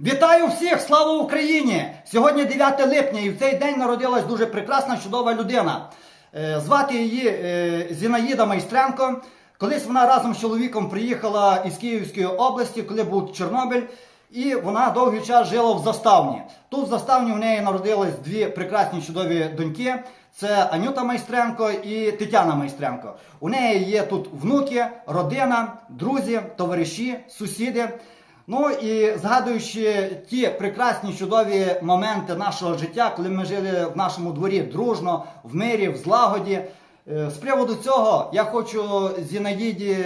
Вітаю всіх! Слава Україні! Сьогодні 9 липня, і в цей день народилась дуже прекрасна, чудова людина. Е, Звати її е, Зінаїда Майстренко. Колись вона разом з чоловіком приїхала із Київської області, коли був Чорнобиль, і вона довгий час жила в заставні. Тут в заставні в неї народились дві прекрасні чудові доньки. Це Анюта Майстренко і Тетяна Майстренко. У неї є тут внуки, родина, друзі, товариші, сусіди. Ну і згадуючи ті прекрасні чудові моменти нашого життя, коли ми жили в нашому дворі дружно, в мирі, в злагоді. е, З приводу цього я хочу Зінаїді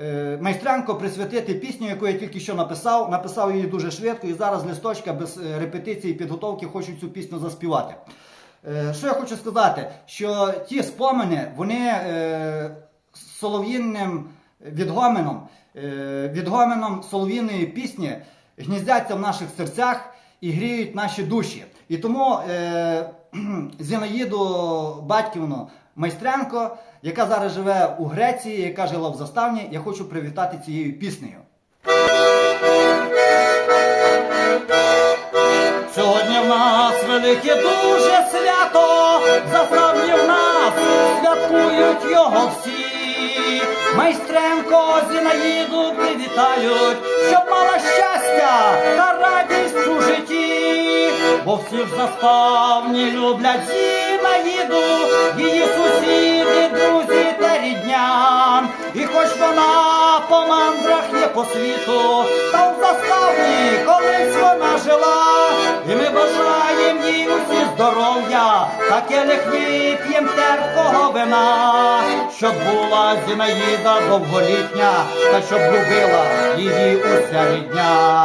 е, Майстренко присвятити пісню, яку я тільки що написав. Написав її дуже швидко, і зараз листочка без е, репетиції і підготовки хочу цю пісню заспівати. Що я хочу сказати? Що ті спомини, вони солов'їнним відгоменом, відгоменом солов'їної пісні гніздяться в наших серцях і гріють наші душі. І тому е, Зінаїду Батьківну Майстренко, яка зараз живе у Греції, яка жила в заставні, я хочу привітати цією піснею. Сьогодні в нас велике дуже свято, заставні в нас святкують його всі. Майстренко Зінаїду привітають, щоб мала щастя та радість у житті. Бо всі в заставні люблять Зінаїду, її сусіди, друзі та рідня. І хоч вона по мандрах є по світу, та в заставні колись вона жила, і ми бажаємо їй здоров'я, таке лих вип'єм терпкого вина, щоб була Зінаїда довголітня, та щоб любила її уся рідня.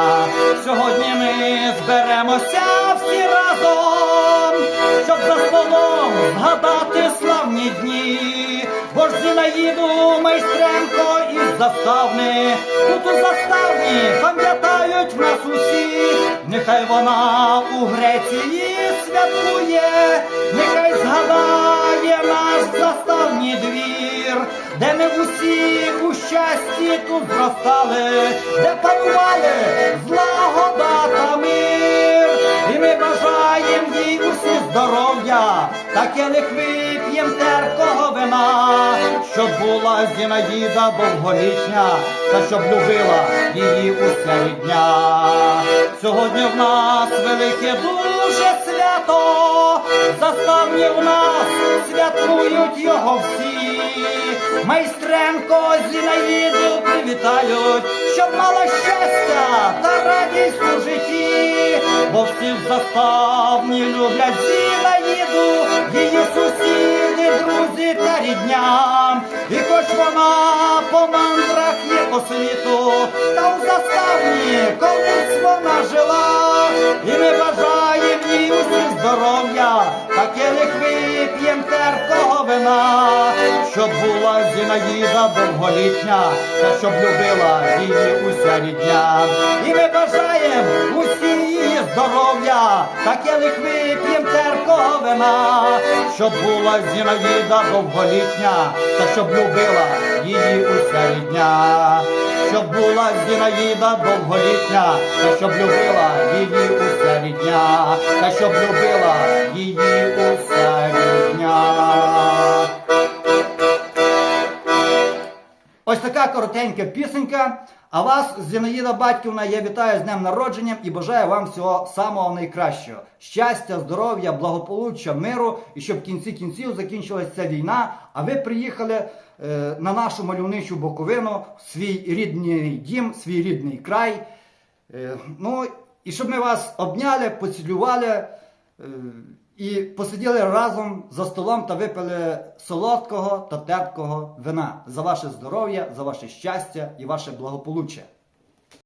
Сьогодні ми зберемося всі разом, щоб за столом згадати славні дні. Бо ж Зінаїду майстренко із заставни, тут у заставні нехай вона у Греції святкує, нехай згадає наш заставній двір, де ми усі у щасті тут зростали, де панували злагода таке лих вип'єм терпкого вина, щоб була Зінаїда довголітня, та щоб любила її уся рідня. Сьогодні в нас велике дуже свято, заставні в нас святкують його всі. Майстренко Зінаїду привітають, щоб мала щастя та радість у житті, бо всі заставні люблять Зінаїду, її сусіди, друзі та рідня. І хоч вона по мандрах є по світу, та в заставні колись вона жила, і ми бажаємо їй усі здоров'я, таке не вип'єм терпкого вина, щоб була Зінаїда довголітня, та щоб любила її уся рідня. І ми бажаємо усі її здоров'я, таке вип'єм терпкого вина, щоб була Зінаїда довголітня, та щоб любила її уся рідня. Щоб була Зінаїда довголітня, та щоб любила її уся рідня, та щоб любила її Ось така коротенька пісенька. А вас, Зінаїда Батьківна, я вітаю з днем народження і бажаю вам всього самого найкращого. Щастя, здоров'я, благополуччя, миру і щоб в кінці кінців закінчилася ця війна, а ви приїхали е, на нашу мальовничу Буковину, свій рідний дім, свій рідний край. Е, ну, і щоб ми вас обняли, поцілювали. е, і посиділи разом за столом та випили солодкого та терпкого вина за ваше здоров'я, за ваше щастя і ваше благополуччя.